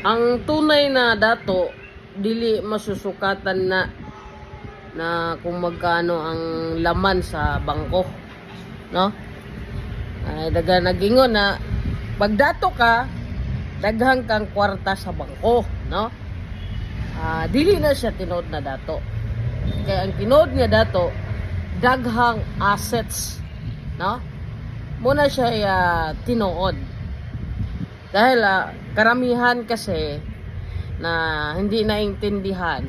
ang tunay na dato dili masusukatan na na kung magkano ang laman sa bangko no? Ay daga nagingon na pag dato ka daghang kang kwarta sa bangko no? Ah, dili na siya tinood na dato. Kaya ang tinood nga dato daghang assets no? Muna siya uh, tinuod dahil ah, karamihan kasi na hindi naintindihan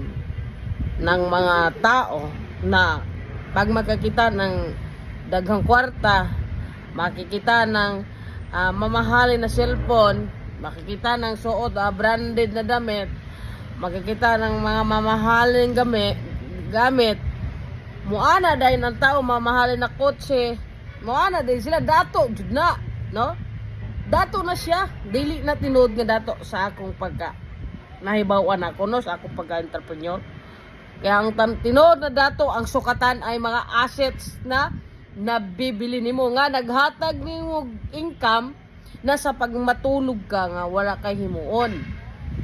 ng mga tao na pag makakita ng daghang kwarta, makikita ng ah, mamahalin na cellphone, makikita ng suot ah, branded na damit, makikita ng mga mamahalin gamit, gamit, muana dahil ng tao mamahalin na kotse, muana dahil sila dato, na, no? Dato na siya, dili na tinuod nga dato sa akong pagka nahibawan ako no sa akong pagka-entrepreneur. Kaya ang tinuod na dato ang sukatan ay mga assets na nabibili nimo nga naghatag nimo income na sa pagmatulog ka nga wala kay himuon.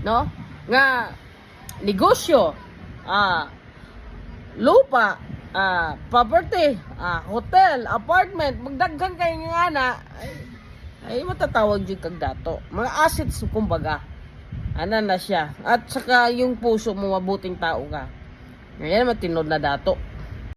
No? Nga negosyo, ah lupa, ah property, ah hotel, apartment, magdaghan kay nga na ay, matatawag yung kag dato. Mga assets kumbaga. Ano na siya. At saka yung puso mo mabuting tao ka. Ngayon naman tinod na dato.